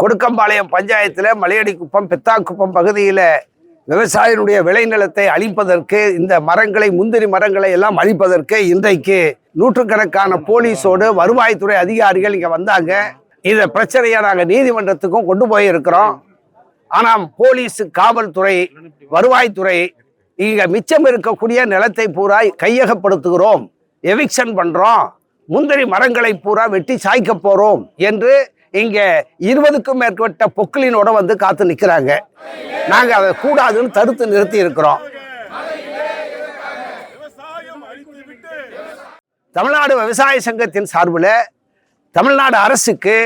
கொடுக்கம்பாளையம் பஞ்சாயத்தில் மலையடிக்குப்பம் பித்தாக்குப்பம் பகுதியில் விவசாயினுடைய விளைநிலத்தை அழிப்பதற்கு இந்த மரங்களை முந்திரி மரங்களை எல்லாம் அழிப்பதற்கு இன்றைக்கு நூற்றுக்கணக்கான போலீஸோடு வருவாய்த்துறை அதிகாரிகள் இங்கே வந்தாங்க. இந்த பிரச்சனையை நாங்கள் நீதிமன்றத்துக்கும் கொண்டு போயிருக்கிறோம். ஆனால் போலீஸ் காவல்துறை வருவாய்த்துறை இங்கே மிச்சம் இருக்கக்கூடிய நிலத்தை பூரா கையகப்படுத்துகிறோம். எவிக்ஷன் பண்ணுறோம் முந்திரி மரங்களை பூரா வெட்டி சாய்க்க போகிறோம் என்று இங்கே இருபதுக்கும் மேற்பட்ட பொக்களினோட வந்து காத்து நிற்கிறாங்க நாங்கள் அதை கூடாதுன்னு தடுத்து நிறுத்தி இருக்கிறோம். தமிழ்நாடு விவசாய சங்கத்தின் சார்பில் தமிழ்நாடு அரசுக்கு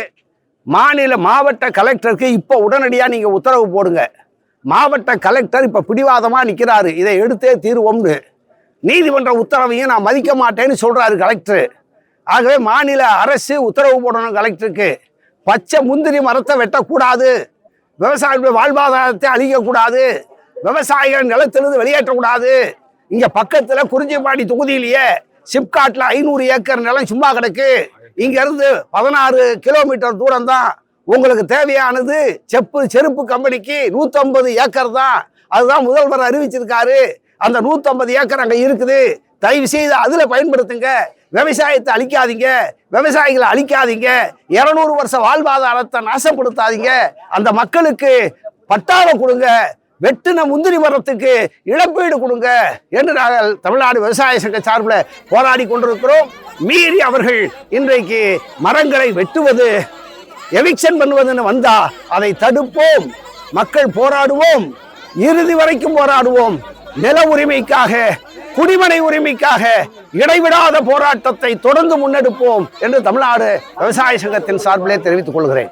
மாநில மாவட்ட கலெக்டருக்கு இப்போ உடனடியாக நீங்கள் உத்தரவு போடுங்க. மாவட்ட கலெக்டர் இப்போ பிடிவாதமாக நிற்கிறாரு இதை எடுத்தே தீர்வோம்னு. நீதிமன்ற உத்தரவையும் நான் மதிக்க மாட்டேன்னு சொல்கிறாரு கலெக்டர். ஆகவே மாநில அரசு உத்தரவு போடணும் கலெக்டருக்கு. பச்சை முந்திரி மரத்தை வெட்டக்கூடாது. விவசாயிகளுடைய வாழ்வாதாரத்தை அழிக்கக்கூடாது. விவசாயிகள் நிலத்திலிருந்து வெளியேற்றக்கூடாது. இங்கே பக்கத்தில் குறிஞ்சிப்பாடி தொகுதியிலேயே சிப்காட்டில் ஐநூறு ஏக்கர் நிலம் சும்மா கிடக்கு. இங்கேருந்து பதினாறு கிலோமீட்டர் தூரம் தான் உங்களுக்கு தேவையானது. செப்பு செருப்பு கம்பெனிக்கு 150 ஏக்கர் தான். அதுதான் முதல்வர் அறிவிச்சிருக்காரு. அந்த 150 ஏக்கர் அங்கே இருக்குது. தயவு செய்து அதில் பயன்படுத்துங்க. விவசாயத்தை அழிக்காதீங்க. விவசாயிகளை அழிக்காதீங்க. இருநூறு வருஷ வாழ்வாதாரத்தை நாசப்படுத்தாதீங்க. அந்த மக்களுக்கு பட்டாளம் கொடுங்க. வெட்டின முந்திரி மரத்துக்கு இழப்பீடு கொடுங்க என்று நாங்கள் தமிழ்நாடு விவசாய சங்க சார்பில் போராடி கொண்டிருக்கிறோம். மீறி அவர்கள் இன்றைக்கு மரங்களை வெட்டுவது எவிக்ஷன் பண்ணுவதுன்னு வந்தா அதை தடுப்போம். மக்கள் போராடுவோம். இறுதி வரைக்கும் போராடுவோம். நில உரிமைக்காக குடிமனை உரிமைக்காக இடைவிடாத போராட்டத்தை தொடர்ந்து முன்னெடுப்போம் என்று தமிழ்நாடு விவசாய சங்கத்தின் சார்பிலே தெரிவித்துக் கொள்கிறேன்.